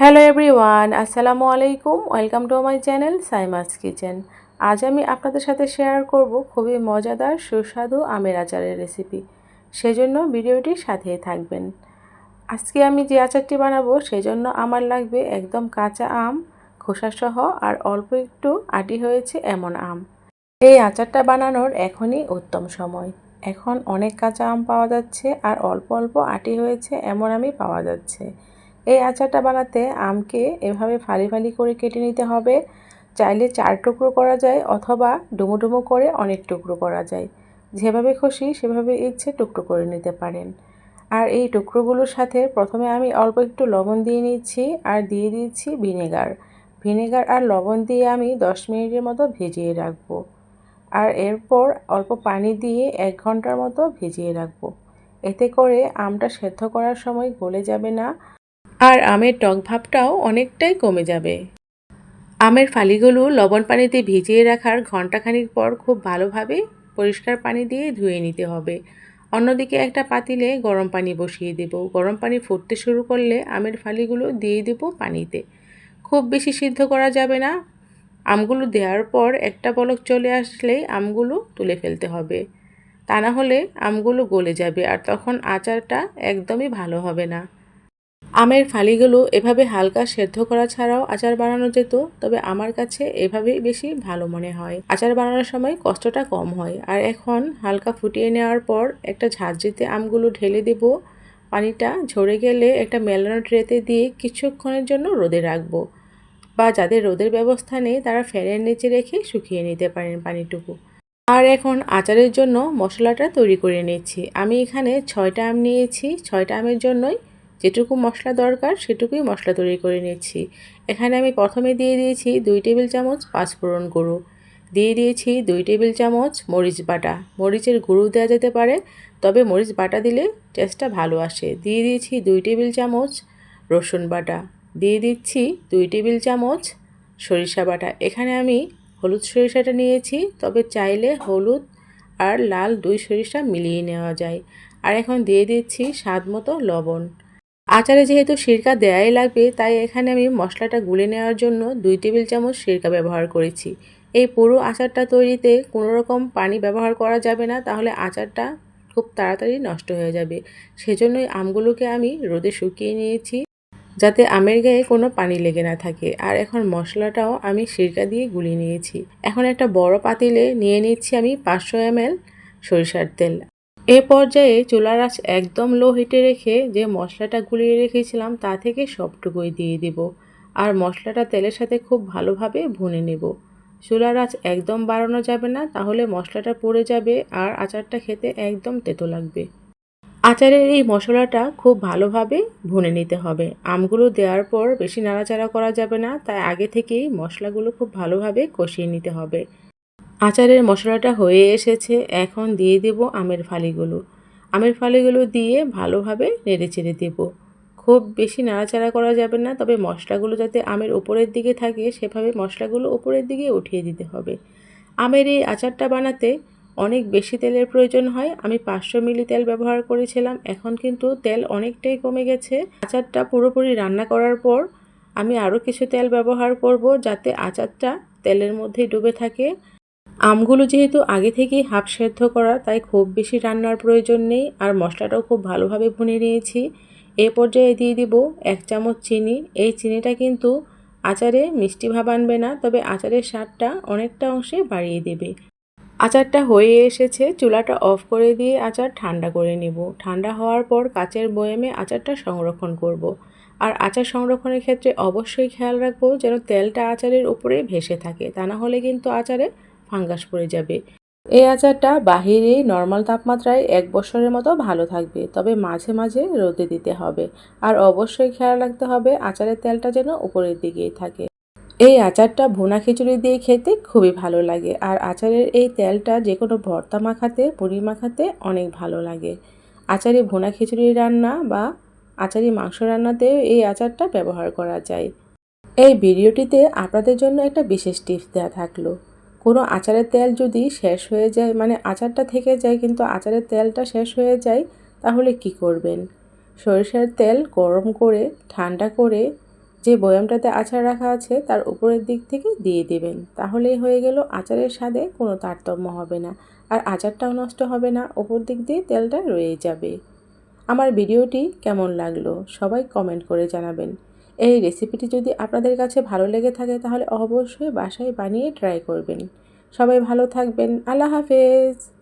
Hello everyone আসসালামু আলাইকুম welcome to my channel Saima's kitchen আজ আমি আপনাদের সাথে শেয়ার করব খুবই মজাদার, সুস্বাদু আমের আচারের রেসিপি সেজন্য ভিডিওটির সাথেই থাকবেন। আজকে আমি যে আচারটি বানাবো, সেজন্য আমার লাগবে একদম কাঁচা আম, খোসাসহ আর অল্প একটু আটি হয়েছে এমন আম। এই আচারটা বানানোর এখনই উত্তম সময়। এখন অনেক কাঁচা আম পাওয়া যাচ্ছে আর অল্প অল্প আটি হয়েছে এমন আমি পাওয়া যাচ্ছে। এই আচারটা বানাতে আমকে এভাবে ফালি ফালি করে কেটে নিতে হবে। চাইলে চার টুকরো করা যায় অথবা ডুমো ডুমো করে অনেক টুকরো করা যায়। যেভাবে খুশি সেভাবে ইচ্ছে টুকরো করে নিতে পারেন। আর এই টুকরোগুলোর সাথে প্রথমে আমি অল্প একটু লবণ দিয়ে নিচ্ছি আর দিয়ে দিচ্ছি ভিনেগার। ভিনেগার আর লবণ দিয়ে আমি দশ মিনিটের মতো ভিজিয়ে রাখব। আর এরপর অল্প পানি দিয়ে এক ঘণ্টার মতো ভিজিয়ে রাখব। এতে করে আমটা সেদ্ধ করার সময় গলে যাবে না আর আমের টক ভাবটাও অনেকটাই কমে যাবে। আমের ফালিগুলো লবণ পানিতে ভিজিয়ে রাখার ঘন্টাখানিক পর খুব ভালোভাবে পরিষ্কার পানি দিয়ে ধুয়ে নিতে হবে। অন্যদিকে একটা পাতিলে গরম পানি বসিয়ে দেব। গরম পানি ফুটতে শুরু করলে আমের ফালিগুলো দিয়ে দেব পানিতে। খুব বেশি সিদ্ধ করা যাবে না। আমগুলো দেওয়ার পর একটা পলক চলে আসলেই আমগুলো তুলে ফেলতে হবে। তা না হলে আমগুলো গলে যাবে আর তখন আচারটা একদমই ভালো হবে না। আমের ফালিগুলো এভাবে হালকা সেদ্ধ করা ছাড়াও আচার বানানো যেত, তবে আমার কাছে এভাবেই বেশি ভালো মনে হয়। আচার বানানোর সময় কষ্টটা কম হয়, আর এখন হালকা ফুটিয়ে নেওয়ার পর একটা ঝাঁঝরিতে আমগুলো ঢেলে দেব। পানিটা ঝরে গেলে একটা মেলানো ট্রেতে দিয়ে কিছুক্ষণের জন্য রোদে রাখব বা যাদের রোদের ব্যবস্থা নেই তারা ফ্যানের নিচে রেখে শুকিয়ে নিতে পারেন পানিটুকু। আর এখন আচারের জন্য মশলাটা তৈরি করে নিচ্ছি। আমি এখানে ছয়টা আম নিয়েছি, ছয়টা আমের জন্যই যেটুকু মশলা দরকার, সেটুকুই মশলা তৈরি করে নিচ্ছি এখানে আমি প্রথমে দিয়ে দিয়েছি দুই টেবিল চামচ পাঁচফোড়ন গুঁড়ো। দিয়ে দিয়েছি দুই টেবিল চামচ মরিচ বাটা। মরিচের গুঁড়ো দেওয়া যেতে পারে, তবে মরিচ বাটা দিলে টেস্টটা ভালো আসে। দিয়ে দিয়েছি দুই টেবিল চামচ রসুন বাটা। দিয়ে দিচ্ছি দুই টেবিল চামচ সরিষা বাটা। এখানে আমি হলুদ সরিষাটা নিয়েছি, তবে চাইলে হলুদ আর লাল দুই সরিষা মিলিয়ে নেওয়া যায়। আর এখন দিয়ে দিচ্ছি স্বাদ মতো লবণ। আচারে যেহেতু সিরকা দেয়াই লাগবে, তাই এখানে আমি মশলাটা গুলে নেওয়ার জন্য দুই টেবিল চামচ সিরকা ব্যবহার করেছি। এই পুরো আচারটা তৈরিতে কোনো রকম পানি ব্যবহার করা যাবে না, তাহলে আচারটা খুব তাড়াতাড়ি নষ্ট হয়ে যাবে। সেজন্যই আমগুলোকে আমি রোদে শুকিয়ে নিয়েছি, যাতে আমের গায়ে কোনো পানি লেগে না থাকে। আর এখন মশলাটাও আমি সিরকা দিয়ে গুলিয়ে নিয়েছি। এখন একটা বড় পাতিলে নিয়ে নিচ্ছি আমি পাঁচশো এমএল সরিষার তেল। এ পর্যায়ে চুলার আঁচ একদম লো হিটে রেখে যে মশলাটা গুলিয়ে রেখেছিলাম, তা থেকে সবটুকুই দিয়ে দিব। আর মশলাটা তেলের সাথে খুব ভালোভাবে ভুনে নেব। চুলার আঁচ একদম বাড়ানো যাবে না, তাহলে মশলাটা পড়ে যাবে আর আচারটা খেতে একদম তেতো লাগবে। আচারের এই মশলাটা খুব ভালোভাবে ভুনে নিতে হবে। আমগুলো দেওয়ার পর বেশি নাড়াচাড়া করা যাবে না, তাই আগে থেকেই মশলাগুলো খুব ভালোভাবে কষিয়ে নিতে হবে। আচারের মশলাটা হয়ে এসেছে, এখন দিয়ে দেব আমের ফালিগুলো। আমের ফালিগুলো দিয়ে ভালোভাবে নেড়ে চেড়ে দেবো। খুব বেশি নাড়াচাড়া করা যাবে না, তবে মশলাগুলো যাতে আমের উপরের দিকে থাকে, সেভাবে মশলাগুলো উপরের দিকে উঠিয়ে দিতে হবে। আমের এই আচারটা বানাতে অনেক বেশি তেলের প্রয়োজন হয়। আমি পাঁচশো মিলি তেল ব্যবহার করেছিলাম, এখন কিন্তু তেল অনেকটাই কমে গেছে। আচারটা পুরোপুরি রান্না করার পর আমি আরও কিছু তেল ব্যবহার করব, যাতে আচারটা তেলের মধ্যেই ডুবে থাকে। আমগুলো যেহেতু আগে থেকেই হাফ সেদ্ধ করা, তাই খুব বেশি রান্নার প্রয়োজন নেই। আর মশলাটাও খুব ভালোভাবে ভুনে নিয়েছি। এ পর্যায়ে দিয়ে দিব এক চামচ চিনি। এই চিনিটা কিন্তু আচারে মিষ্টি ভাব আনবে না, তবে আচারের স্বাদটা অনেকটা অংশে বাড়িয়ে দেবে। আচারটা হয়ে এসেছে। চুলাটা অফ করে দিয়ে আচার ঠান্ডা করে নেব। ঠান্ডা হওয়ার পর কাচের বয়েমে আচারটা সংরক্ষণ করব। আর আচার সংরক্ষণের ক্ষেত্রে অবশ্যই খেয়াল রাখব যেন তেলটা আচারের উপরে ভেসে থাকে। তা না হলে কিন্তু আচারে ফাঙ্গাস পড়ে যাবে। এই আচারটা বাহিরে নর্মাল তাপমাত্রায় এক বছরের মতো ভালো থাকবে, তবে মাঝে মাঝে রোদে দিতে হবে। আর অবশ্যই খেয়াল রাখতে হবে আচারের তেলটা যেন উপরের দিকেই থাকে। এই আচারটা ভুনা খিচুড়ি দিয়ে খেতে খুবই ভালো লাগে, আর আচারের এই তেলটা যে কোনো ভর্তা মাখাতে, পুরি মাখাতে অনেক ভালো লাগে। আচারে ভুনা খিচুড়ি রান্না বা আচারি মাংস রান্নাতেও এই আচারটা ব্যবহার করা যায়। এই ভিডিওটিতে আপনাদের জন্য একটা বিশেষ টিপস দেওয়া থাকল। কোনো আচারের তেল যদি শেষ হয়ে যায় মানে আচারটা থেকে যায় কিন্তু আচারের তেলটা শেষ হয়ে যায়, তাহলে কি করবেন? সরিষার তেল গরম করে, ঠান্ডা করে যে বয়ামটাতে আচার রাখা আছে, তার উপরের দিক থেকে দিয়ে দেবেন। তাহলেই হয়ে গেল, আচারের স্বাদে কোনো তারতম্য হবে না। আর আচারটাও নষ্ট হবে না, ওপর দিক দিয়ে তেলটা রয়ে যাবে। আমার ভিডিওটি কেমন লাগল, সবাই কমেন্ট করে জানাবেন। এই রেসিপিটি যদি আপনাদের কাছে ভালো লেগে থাকে, তাহলে অবশ্যই বাসায় বানিয়ে ট্রাই করবেন। সবাই ভালো থাকবেন। আল্লাহ হাফেজ।